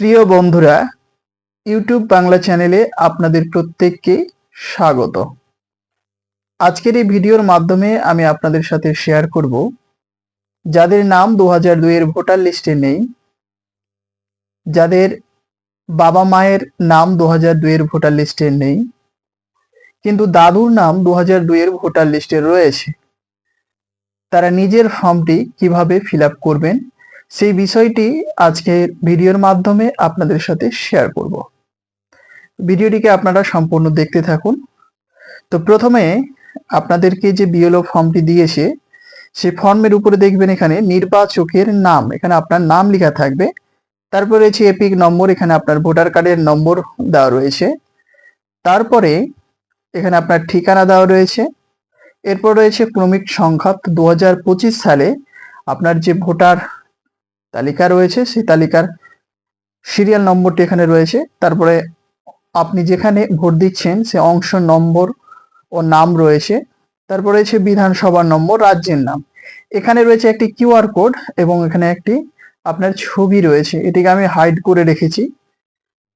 প্রিয় বন্ধুরা ইউটিউব বাংলা চ্যানেলে আপনাদের প্রত্যেককে স্বাগত। আজকের এই ভিডিওর মাধ্যমে আমি আপনাদের সাথে শেয়ার করব। যাদের নাম দু হাজার দুইয়ের ভোটার লিস্টে নেই, যাদের বাবা মায়ের নাম দু হাজার দুইয়ের ভোটার লিস্টে নেই, কিন্তু দাদুর নাম দু হাজার দুইয়ের ভোটার লিস্টে রয়েছে, তারা নিজের ফর্মটি কীভাবে ফিল করবেন সেই বিষয়টি আজকের ভিডিওর মাধ্যমে আপনাদের সাথে শেয়ার করব। ভিডিওটিকে আপনারা সম্পূর্ণ দেখতে থাকুন। তো প্রথমে আপনাদেরকে যে বিএলও ফর্মটি দিয়েছে, সেই ফর্মের উপরে দেখবেন এখানে নির্বাচকের নাম, এখানে আপনার নাম লেখা থাকবে। তারপরে রয়েছে এপিক নম্বর, এখানে আপনার ভোটার কার্ডের নম্বর দেওয়া রয়েছে। তারপরে এখানে আপনার ঠিকানা দেওয়া রয়েছে। এরপর রয়েছে ক্রমিক সংখ্যা দু হাজার পঁচিশ সালে আপনার যে ভোটার তালিকা রয়েছে, সেই তালিকার সিরিয়াল নম্বরটি এখানে রয়েছে। তারপরে আপনি যেখানে ভোট দিচ্ছেন, সে অংশ নম্বর ও নাম রয়েছে। তারপরে রয়েছে বিধানসভার নম্বর, রাজ্যের নাম। এখানে রয়েছে একটি কিউআর কোড এবং এখানে একটি আপনার ছবি রয়েছে, এটিকে আমি হাইড করে রেখেছি।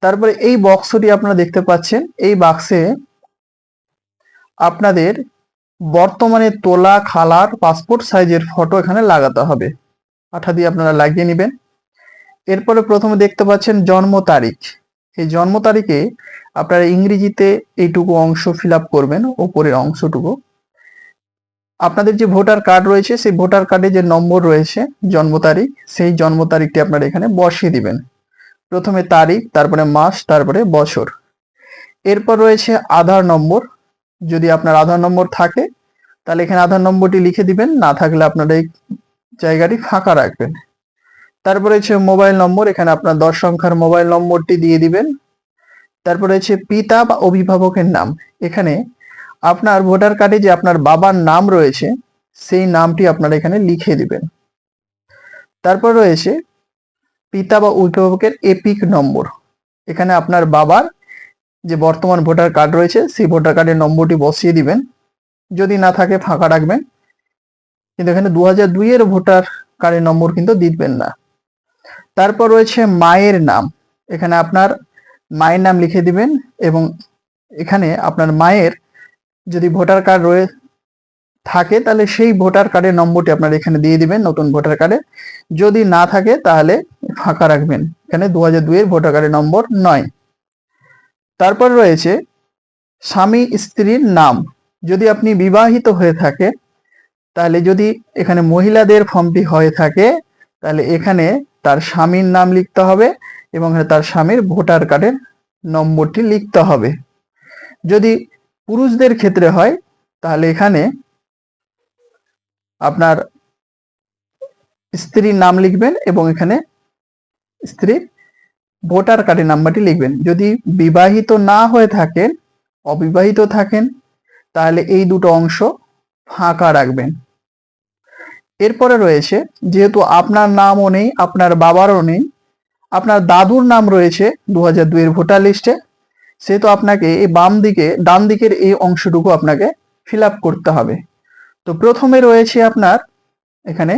তারপরে এই বক্সটি আপনারা দেখতে পাচ্ছেন। এই বাক্সে আপনাদের বর্তমানে তোলা, খালার পাসপোর্ট সাইজের ফটো এখানে লাগাতে হবে। আঠা দিয়ে আপনারা লাগিয়ে নেবেন। এরপরে প্রথমে দেখতে পাচ্ছেন জন্ম তারিখ। এই জন্ম তারিখে আপনারা ইংরেজিতে এইটুকু অংশ ফিল করবেন, ওপরের অংশটুকু। আপনাদের যে ভোটার কার্ড রয়েছে, সেই ভোটার কার্ডে যে নম্বর রয়েছে, জন্ম তারিখ, সেই জন্ম তারিখটি আপনারা এখানে বসিয়ে দিবেন। প্রথমে তারিখ, তারপরে মাস, তারপরে বছর। এরপর রয়েছে আধার নম্বর। যদি আপনার আধার নম্বর থাকে, তাহলে এখানে আধার নম্বরটি লিখে দিবেন। না থাকলে আপনারা এই জায়গাটি ফাঁকা রাখবেন। তারপরে হচ্ছে মোবাইল নম্বর, এখানে আপনার দশ সংখ্যার মোবাইল নম্বরটি দিয়ে দিবেন। তারপরে হচ্ছে পিতা বা অভিভাবকের নাম। এখানে আপনার ভোটার কার্ডে যে আপনার বাবার নাম রয়েছে, সেই নামটি আপনারা এখানে লিখে দিবেন। তারপর রয়েছে পিতা বা অভিভাবকের এপিক নম্বর। এখানে আপনার বাবার যে বর্তমান ভোটার কার্ড রয়েছে, সেই ভোটার কার্ডের নম্বরটি বসিয়ে দিবেন। যদি না থাকে ফাঁকা রাখবেন। কিন্তু এখানে দু হাজার দুইয়ের ভোটার কার্ডের নম্বর কিন্তু দিবেন না। তারপর রয়েছে মায়ের নাম। এখানে আপনার মায়ের নাম লিখে দিবেন এবং এখানে আপনার মায়ের যদি ভোটার কার্ড রয়ে থাকে, তাহলে সেই ভোটার কার্ডের নম্বরটি আপনার এখানে দিয়ে দিবেন নতুন ভোটার কার্ডে। যদি না থাকে, তাহলে ফাঁকা রাখবেন। এখানে দু হাজার দুইয়ের ভোটার কার্ডের নম্বর নয়। তারপর রয়েছে স্বামী স্ত্রীর নাম। যদি আপনি বিবাহিত হয়ে থাকে তাহলে যদি এখানে মহিলাদের ফর্মটি হয়ে থাকে, তাহলে এখানে তার স্বামীর নাম লিখতে হবে এবং তার স্বামীর ভোটার কার্ডের নম্বরটি লিখতে হবে। যদি পুরুষদের ক্ষেত্রে হয়, তাহলে এখানে আপনার স্ত্রীর নাম লিখবেন এবং এখানে স্ত্রীর ভোটার কার্ডের নাম্বারটি লিখবেন। যদি বিবাহিত না হয়ে থাকেন, অবিবাহিত থাকেন, তাহলে এই দুটো অংশ ফাঁকা রাখবেন। এরপরে রয়েছে, যেহেতু আপনার নামও নেই, আপনার বাবারও নেই, আপনার দাদুর নাম রয়েছে দু হাজার দুইয়ের ভোটার লিস্টে, সেহেতু আপনাকে এই বাম দিকে, ডান দিকের এই অংশটুকু আপনাকে ফিল করতে হবে। তো প্রথমে রয়েছে আপনার এখানে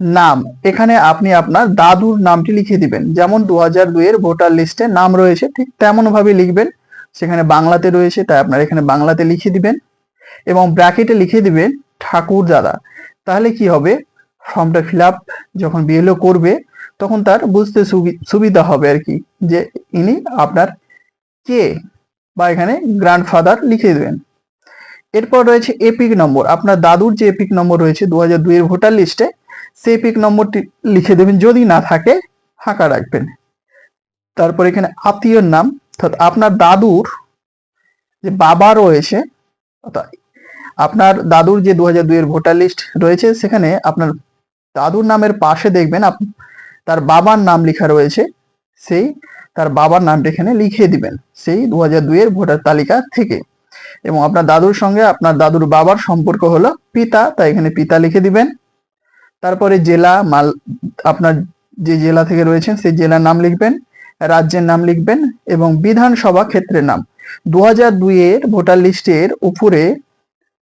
নাম। এখানে আপনি আপনার দাদুর নামটি লিখে দিবেন। যেমন দু হাজার দুইয়ের ভোটার লিস্টে নাম রয়েছে, ঠিক তেমন ভাবে লিখবেন। সেখানে বাংলাতে রয়েছে, তাই আপনার এখানে বাংলাতে লিখে দিবেন। এবং ব্র্যাকেটে লিখে দিবেন ঠাকুর দাদা। তাহলে কি হবে? ফর্মটা ফিল আপ যখন বিএলও করবে, তখন তার বুঝতে সুবিধা হবে আর কি, যে ইনি আপনার কে বা এখানে গ্র্যান্ডফাদার লিখে দেবেন। এরপর রয়েছে এপিক নম্বর আপনার দাদুর যে এপিক নম্বর রয়েছে দু হাজার দুইয়ের ভোটার লিস্টে সেই এপিক নম্বরটি লিখে দেবেন। যদি না থাকে, ফাঁকা রাখবেন। তারপর এখানে আত্মীয়র নাম, অর্থাৎ আপনার দাদুর যে বাবা রয়েছে, অর্থাৎ আপনার দাদুর যে দু হাজার দুইয়ের ভোটার লিস্ট রয়েছে, সেখানে আপনার দাদুর নামের পাশে দেখবেন তার বাবার নাম লেখা রয়েছে, সেই তার বাবার নামটা এখানে লিখে দিবেন, সেই দু হাজার দুইয়ের ভোটার তালিকা থেকে। এবং আপনার দাদুর সঙ্গে আপনার দাদুর বাবার সম্পর্ক হলো পিতা, তাই এখানে পিতা লিখে দিবেন। তারপরে জেলা, মাল, আপনার যে জেলা থেকে রয়েছেন, সেই জেলার নাম লিখবেন, রাজ্যের নাম লিখবেন এবং বিধানসভা ক্ষেত্রের নাম। দু হাজার দুইয়ের ভোটার লিস্টের উপরে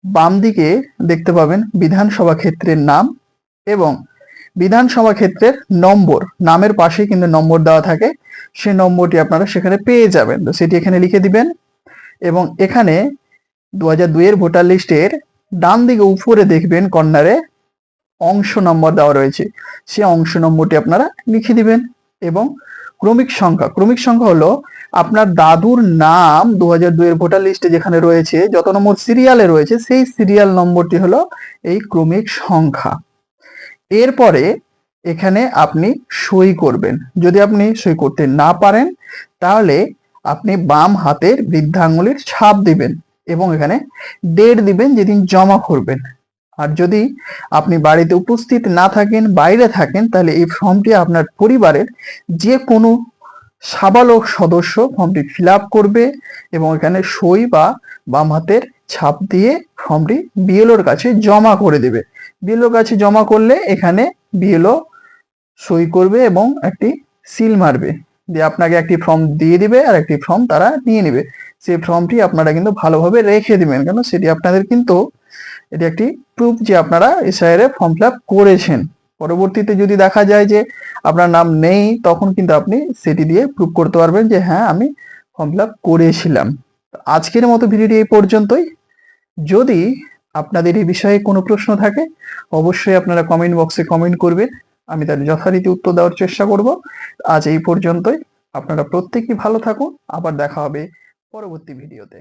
বাম দিকে দেখতে পাবেন বিধানসভা ক্ষেত্রের নাম এবং বিধানসভা ক্ষেত্রের নম্বর। নামের পাশে কিন্তু নম্বর দেওয়া থাকে। সে নম্বরটি আপনারা সেখানে পেয়ে যাবেন। তো সেটি এখানে লিখে দিবেন এবং এখানে দু হাজার দুইয়ের ভোটার লিস্টের ডান দিকে উপরে দেখবেন কর্নারে অংশ নম্বর দেওয়া রয়েছে। সে অংশ নম্বরটি আপনারা লিখে দিবেন। এবং ক্রমিক সংখ্যা। ক্রমিক সংখ্যা হলো আপনার দাদুর নাম দু হাজার দুইয়ের ভোটার লিস্টে যেখানে রয়েছে, যত নম্বর সিরিয়ালে রয়েছে, সেই সিরিয়াল নম্বরটি হলো এই ক্রমিক সংখ্যা। এরপরে এখানে আপনি সই করবেন। যদি আপনি সই করতে না পারেন, তাহলে আপনি বাম হাতের বৃদ্ধাঙ্গুলির ছাপ দিবেন এবং এখানে ডেট দিবেন, যেদিন জমা করবেন। আর যদি আপনি বাড়িতে উপস্থিত না থাকেন, বাইরে থাকেন, তাহলে এই ফর্মটি আপনার পরিবারের যে কোনো সাবালক সদস্য ফর্মটি ফিল করবে এবং এখানে সই বা বাম হাতের ছাপ দিয়ে ফর্মটি বিএলওর কাছে জমা করে দেবে। বিএলওর কাছে জমা করলে এখানে বিএলও সই করবে এবং একটি সিল মারবে। দিয়ে আপনাকে একটি ফর্ম দিয়ে দিবে আর একটি ফর্ম তারা নিয়ে নেবে। সেই ফর্মটি আপনারা কিন্তু ভালোভাবে রেখে দিবেন, কেন? সেটি আপনাদের কিন্তু এটি একটি প্রুফ যে আপনারা এসআইআর এ ফর্ম ফিল করেছেন। পরবর্তীতে যদি দেখা যায় যে আপনার নাম নেই, তখন কিন্তু আপনি সেটি দিয়ে প্রুফ করতে পারবেন যে হ্যাঁ আমি ফর্ম ফিল করেছিলাম। আজকের মতো ভিডিওটি এই পর্যন্তই। যদি আপনাদের এই বিষয়ে কোনো প্রশ্ন থাকে, অবশ্যই আপনারা কমেন্ট বক্সে কমেন্ট করবেন। আমি তাহলে যথারীতি উত্তর দেওয়ার চেষ্টা করব। আজ এই পর্যন্তই। আপনারা প্রত্যেকেই ভালো থাকুন। আবার দেখা হবে পরবর্তী ভিডিওতে।